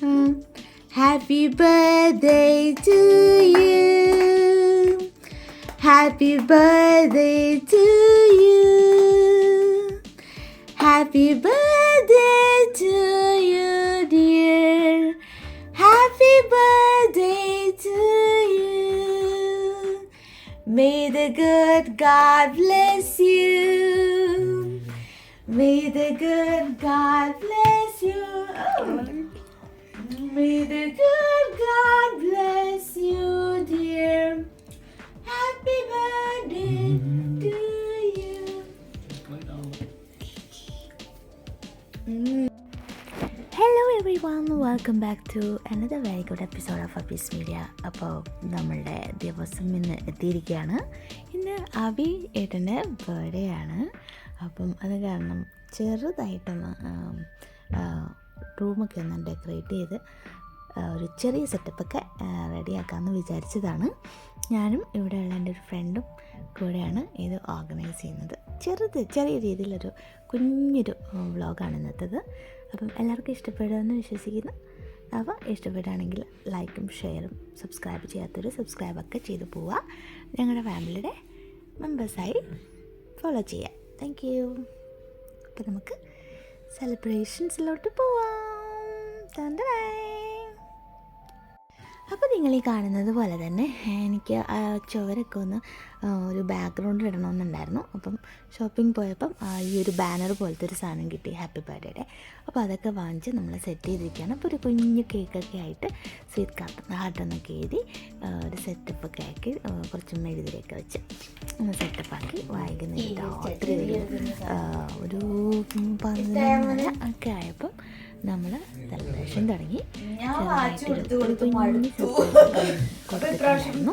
Hmm. Happy birthday to you. Happy birthday to you. Happy birthday to you, dear. Happy birthday to you. May the good God bless you. May the good God bless you. Every one welcome back to another very good episode of Abee's media അപ്പോൾ നമ്മളുടെ ദിവസം ഇന്ന് എത്തിയിരിക്കുകയാണ്. ഇന്ന് അബി ഏട്ടന്റെ birthday ആണ്. അപ്പം അത് കാരണം ചെറുതായിട്ടൊന്ന് റൂമൊക്കെ ഒന്ന് ഡെക്കറേറ്റ് ചെയ്ത് ഒരു ചെറിയ സെറ്റപ്പൊക്കെ റെഡിയാക്കാമെന്ന് വിചാരിച്ചതാണ്. ഞാനും ഇവിടെയുള്ള എന്റെ ഒരു ഫ്രണ്ടും കൂടെയാണ് ഇത് ഓർഗനൈസ് ചെയ്യുന്നത്. ചെറുത് ചെറിയ രീതിയിലൊരു കുഞ്ഞൊരു വ്ളോഗാണ് ഇന്നത്തേത്. അപ്പം എല്ലാവർക്കും ഇഷ്ടപ്പെടുമെന്ന് വിശ്വസിക്കുന്നു. അപ്പോൾ ഇഷ്ടപ്പെടുകയാണെങ്കിൽ ലൈക്കും ഷെയറും സബ്സ്ക്രൈബ് ചെയ്യാത്തൊരു സബ്സ്ക്രൈബൊക്കെ ചെയ്തു പോവുക. ഞങ്ങളുടെ ഫാമിലിയുടെ മെമ്പേഴ്സായി ഫോളോ ചെയ്യാം താങ്ക് യു അപ്പോൾ നമുക്ക് സെലിബ്രേഷൻസിലോട്ട് പോവാം. തന്തരായ്. അപ്പോൾ നിങ്ങൾ ഈ കാണുന്നത് പോലെ തന്നെ എനിക്ക് ആ ചുവരൊക്കെ ഒന്ന് ഒരു ബാക്ക്ഗ്രൗണ്ട് ഇടണമെന്നുണ്ടായിരുന്നു. അപ്പം ഷോപ്പിംഗ് പോയപ്പം ഈ ഒരു ബാനർ പോലത്തെ ഒരു സാധനം കിട്ടി ഹാപ്പി ബർത്ത്ഡേയുടെ അപ്പോൾ അതൊക്കെ വാങ്ങിച്ച് നമ്മൾ സെറ്റ് ചെയ്തിരിക്കുകയാണ്. അപ്പോൾ ഒരു കുഞ്ഞു കേക്കൊക്കെ ആയിട്ട് സ്വീറ്റ് കാർട്ട് ഹാർട്ടെന്നൊക്കെ എഴുതി ഒരു സെറ്റപ്പ് ഒക്കെ ആക്കി കുറച്ച് മെഴുതിരിയൊക്കെ വെച്ച് ഒന്ന് സെറ്റപ്പാക്കി വായിക്കുന്നതിന്റെ രാത്രി ഒരു, പതിനൊന്നര ഒക്കെ ആയപ്പം നമ്മൾ സെലിബ്രേഷൻ തുടങ്ങി. ഒരു കൊടുത്തിട്ടുണ്ടായിരുന്നു.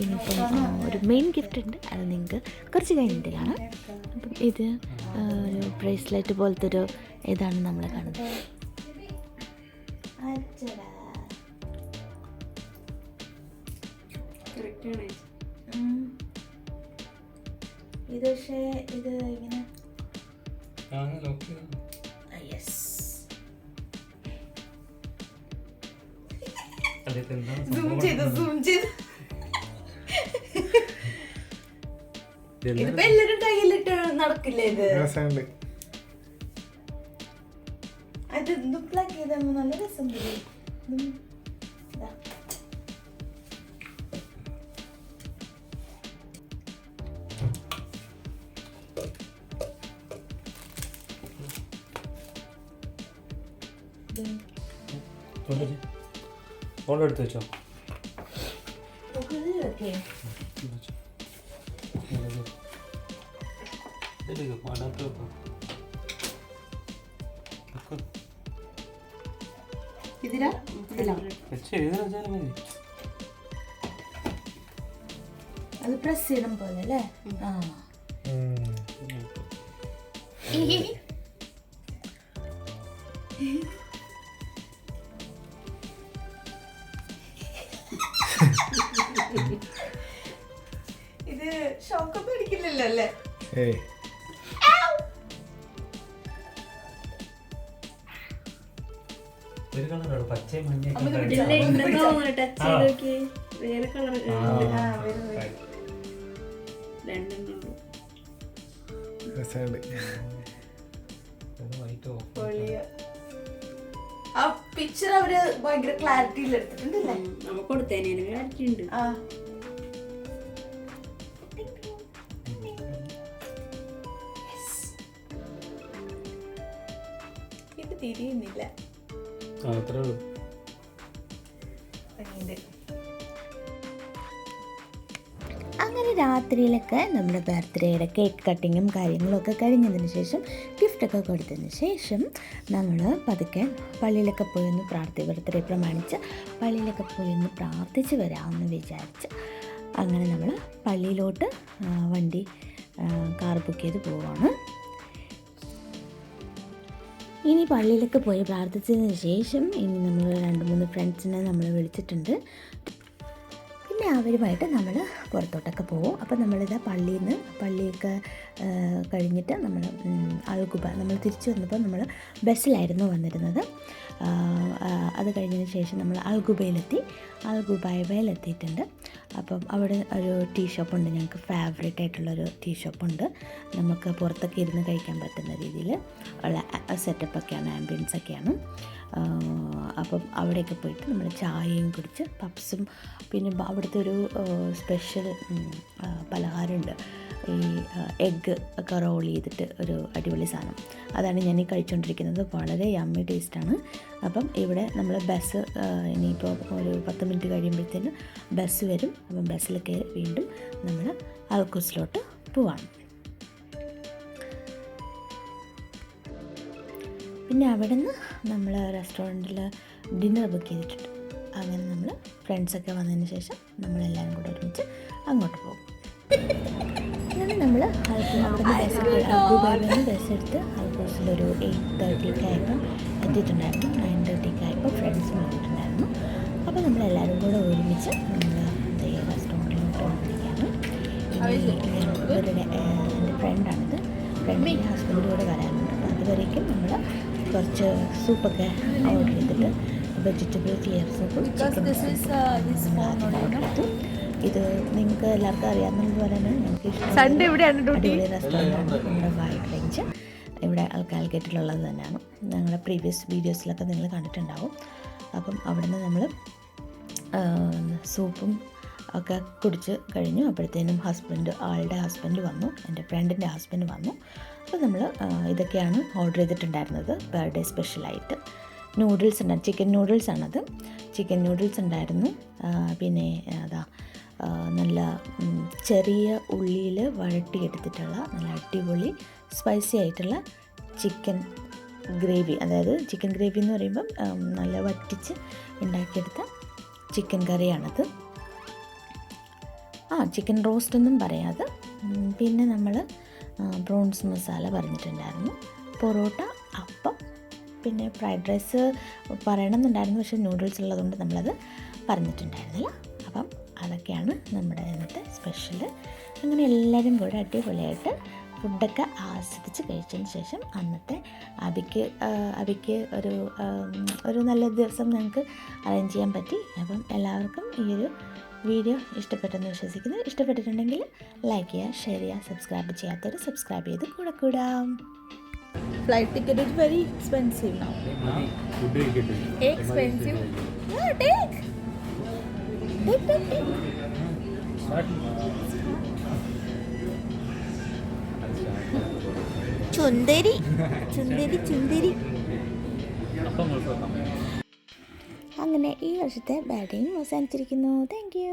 ഇനിയിപ്പം മെയിൻ ഗിഫ്റ്റ് ഉണ്ട്. അത് നിങ്ങൾക്ക് കുറച്ച് കഴിഞ്ഞിട്ട് കാണാം. അപ്പം ഇത് ഒരു ബ്രേസ്ലെറ്റ് പോലത്തെ ഒരു ഇതാണ് നമ്മൾ കാണുന്നത്. ഇത് പക്ഷേ ഇത് ഇങ്ങനെ സൂം ചെയ്ത് സൂം ചെയ്ത് ഇതിപ്പോ എല്ലാരും കയ്യിലിട്ട് നടക്കില്ലേ ഇത് രസമുണ്ട് അത് ദുപ്ലാക്ക് ചെയ്ത നല്ല രസം വരും. ഇതും ഇതാ. ഇത് ഫോൺ എടുത്ത് വെച്ചോ. ഇതിലാ? അത് പ്രസ് ചെയ്യണം പോലെ അല്ലേ? ആ. ഇത് ഷോക്കൊന്നും അടിക്കില്ലല്ലോ അല്ലേ? ഏയ്. ഒരു കളറാണ് പച്ചയും മഞ്ഞയും ടച്ച് ചെയ്ത് നോക്കി. വേറെ കളർ രണ്ടെണ്ണം വൈറ്റ് ഓഫ് പിക്ചർ അവർ ഭയങ്കര ക്ലാരിറ്റിയിൽ എടുത്തിട്ടുണ്ടല്ലേ? നമുക്ക് ക്ലാരിറ്റി ഉണ്ട്. ആ. ഇത് തിരിയുന്നില്ല. ആ അത്രേ ഉള്ളൂ. അങ്ങനെ രാത്രിയിലൊക്കെ നമ്മുടെ ബർത്ത്ഡേയുടെ കേക്ക് കട്ടിങ്ങും കാര്യങ്ങളൊക്കെ കഴിഞ്ഞതിന് ശേഷം ഗിഫ്റ്റൊക്കെ കൊടുത്തതിന് ശേഷം നമ്മൾ പതുക്കെ പള്ളിയിലൊക്കെ പോയി ഒന്ന് പ്രാർത്ഥി ബർത്ത്ഡേ പ്രമാണിച്ച് പള്ളിയിലൊക്കെ പോയി ഒന്ന് പ്രാർത്ഥിച്ച് വരാമെന്ന് വിചാരിച്ച് അങ്ങനെ നമ്മൾ പള്ളിയിലോട്ട് വണ്ടി കാർ ബുക്ക് ചെയ്ത് പോവാണ്. ഇനി പള്ളിയിലൊക്കെ പോയി പ്രാർത്ഥിച്ചതിന് ശേഷം ഇനി നമ്മൾ രണ്ട് മൂന്ന് ഫ്രണ്ട്സിനെ നമ്മൾ വിളിച്ചിട്ടുണ്ട്. പിന്നെ അവരുമായിട്ട് നമ്മൾ പുറത്തോട്ടൊക്കെ പോകും അപ്പോൾ നമ്മളിതാ പള്ളിയിൽ നിന്ന് പള്ളിയൊക്കെ കഴിഞ്ഞിട്ട് നമ്മൾ അൽഗുബ നമ്മൾ തിരിച്ചു വന്നപ്പോൾ നമ്മൾ ബസ്സിലായിരുന്നു വന്നിരുന്നത്. അത് കഴിഞ്ഞതിന് ശേഷം നമ്മൾ അൽഗുബയിലെത്തി അൽഗുബായബയിലെത്തിയിട്ടുണ്ട് അപ്പം അവിടെ ഒരു ടീ ഷോപ്പുണ്ട്. ഞങ്ങൾക്ക് ഫേവറേറ്റ് ആയിട്ടുള്ളൊരു ടീ ഷോപ്പുണ്ട്. നമുക്ക് പുറത്തൊക്കെ ഇരുന്ന് കഴിക്കാൻ പറ്റുന്ന രീതിയിൽ ഉള്ള സെറ്റപ്പൊക്കെയാണ് ആംബിയൻസ് ഒക്കെയാണ് അപ്പം അവിടെയൊക്കെ പോയിട്ട് നമ്മൾ ചായയും കുടിച്ച് പപ്സും പിന്നെ അവിടുത്തെ ഒരു സ്പെഷ്യൽ പലഹാരമുണ്ട്. ഈ എഗ്ഗ് ഒക്കെ റോൾ ചെയ്തിട്ട് ഒരു അടിപൊളി സാധനം. അതാണ് ഞാൻ ഈ കഴിച്ചുകൊണ്ടിരിക്കുന്നത് വളരെ യമ്മി ടേസ്റ്റാണ് അപ്പം ഇവിടെ നമ്മൾ ബസ് ഇനിയിപ്പോൾ ഒരു പത്ത് മിനിറ്റ് കഴിയുമ്പോഴത്തേന് ബസ് വരും. അപ്പം ബസ്സിൽ കയറി വീണ്ടും നമ്മൾ അൽക്കുസിലോട്ട് പോവാണ്. പിന്നെ അവിടെ നിന്ന് നമ്മൾ റെസ്റ്റോറന്റിൽ ഡിന്നർ ബുക്ക് ചെയ്തിട്ടുണ്ട്. അങ്ങനെ നമ്മൾ ഫ്രണ്ട്സൊക്കെ വന്നതിന് ശേഷം നമ്മളെല്ലാവരും കൂടെ ഒരുമിച്ച് അങ്ങോട്ട് പോകും. അങ്ങനെ നമ്മൾ അവിടുന്ന് ബസ് ദുബായിൽ നിന്ന് ഒരു എടുത്ത് എയ്റ്റ് തേർട്ടിക്ക് ആയപ്പം എത്തിയിട്ടുണ്ടായിരുന്നു. നയൻ തേർട്ടിക്ക് ആയപ്പോൾ ഫ്രണ്ട്സ് വന്നിട്ടുണ്ടായിരുന്നു. അപ്പോൾ നമ്മളെല്ലാവരും കൂടെ ഒരുമിച്ച് നമ്മൾ റെസ്റ്റോറന്റിലോട്ട് വന്നിരിക്കുകയാണ്. ഇവരുടെ എന്റെ ഫ്രണ്ടാണിത് ഫ്രണ്ടിന്റെ ഹസ്ബൻഡ് കൂടെ വരാനുണ്ട്. അപ്പോൾ അതുവരേക്കും നമ്മൾ കുറച്ച് സൂപ്പൊക്കെ ഓർഡർ ചെയ്തിട്ട് വെജിറ്റബിൾ ക്ലിയർ സൂപ്പും ചിക്കൻ എടുത്തു. ഇത് നിങ്ങൾക്ക് എല്ലാവർക്കും അറിയാവുന്നത് പോലെ തന്നെ ഞങ്ങൾക്ക്? അടിപൊളി റെസ്റ്റോറന്റാണ് നമ്മുടെ വൈറ്റ് റേഞ്ച് ഇവിടെ കാലിക്കറ്റിലുള്ളത് തന്നെയാണ്. ഞങ്ങളുടെ പ്രീവിയസ് വീഡിയോസിലൊക്കെ നിങ്ങൾ കണ്ടിട്ടുണ്ടാവും. അപ്പം അവിടുന്ന് നമ്മൾ സൂപ്പും ഒക്കെ കുടിച്ച് കഴിഞ്ഞു. അപ്പോഴത്തേനും ഹസ്ബൻഡ് ആളുടെ ഹസ്ബൻഡ് വന്നു. എന്റെ ഫ്രണ്ടിന്റെ ഹസ്ബൻഡ് വന്നു. അപ്പോൾ നമ്മൾ ഇതൊക്കെയാണ് ഓർഡർ ചെയ്തിട്ടുണ്ടായിരുന്നത്. ബർത്ത്ഡേ സ്പെഷ്യലായിട്ട് നൂഡിൽസ് ഉണ്ട് ചിക്കൻ നൂഡിൽസ് ആണത്. ചിക്കൻ നൂഡിൽസ് ഉണ്ടായിരുന്നു. പിന്നെ അതാ നല്ല ചെറിയ ഉള്ളിയിൽ വഴട്ടിയെടുത്തിട്ടുള്ള നല്ല അടിപൊളി സ്പൈസി ആയിട്ടുള്ള ചിക്കൻ ഗ്രേവി അതായത് ചിക്കൻ ഗ്രേവി എന്ന് പറയുമ്പം നല്ല വറ്റിച്ച് ഉണ്ടാക്കിയെടുത്ത ചിക്കൻ കറിയാണത്. ആ ചിക്കൻ റോസ്റ്റ് ഒന്നും പറയാതെ പിന്നെ നമ്മൾ പ്രോൺസ് മസാല പറഞ്ഞിട്ടുണ്ടായിരുന്നു. പൊറോട്ട അപ്പം പിന്നെ ഫ്രൈഡ് റൈസ് പറയണമെന്നുണ്ടായിരുന്നു പക്ഷേ നൂഡിൽസ് ഉള്ളതുകൊണ്ട് നമ്മളത് പറഞ്ഞിട്ടുണ്ടായിരുന്നില്ല. അപ്പം അതൊക്കെയാണ് നമ്മുടെ ഇന്നത്തെ സ്പെഷ്യൽ അങ്ങനെ എല്ലാവരും കൂടെ അടിപൊളിയായിട്ട് ഫുഡൊക്കെ ആസ്വദിച്ച് കഴിച്ചതിന് ശേഷം അന്നത്തെ അബിക്ക് അബിക്ക് ഒരു ഒരു നല്ല ദിവസം ഞങ്ങൾക്ക് അറേഞ്ച് ചെയ്യാൻ പറ്റി. അപ്പം എല്ലാവർക്കും ഈ ഒരു വീഡിയോ ഇഷ്ടപ്പെട്ടെന്ന് വിശ്വസിക്കുന്നു ഇഷ്ടപ്പെട്ടിട്ടുണ്ടെങ്കിൽ ലൈക്ക് ചെയ്യുക ഷെയർ ചെയ്യുക സബ്സ്ക്രൈബ് ചെയ്യാത്തവർ സബ്സ്ക്രൈബ് ചെയ്ത് കൂടെ കൂടാം flight ticket is very expensive now expensive? Take take take. ചുന്ദരി ചുന്ദരി ചുന്ദരി അപ്പം അങ്ങനെ ഈ വർഷത്തെ ബാറ്റിംഗ് അവസാനിച്ചിരിക്കുന്നു. Thank you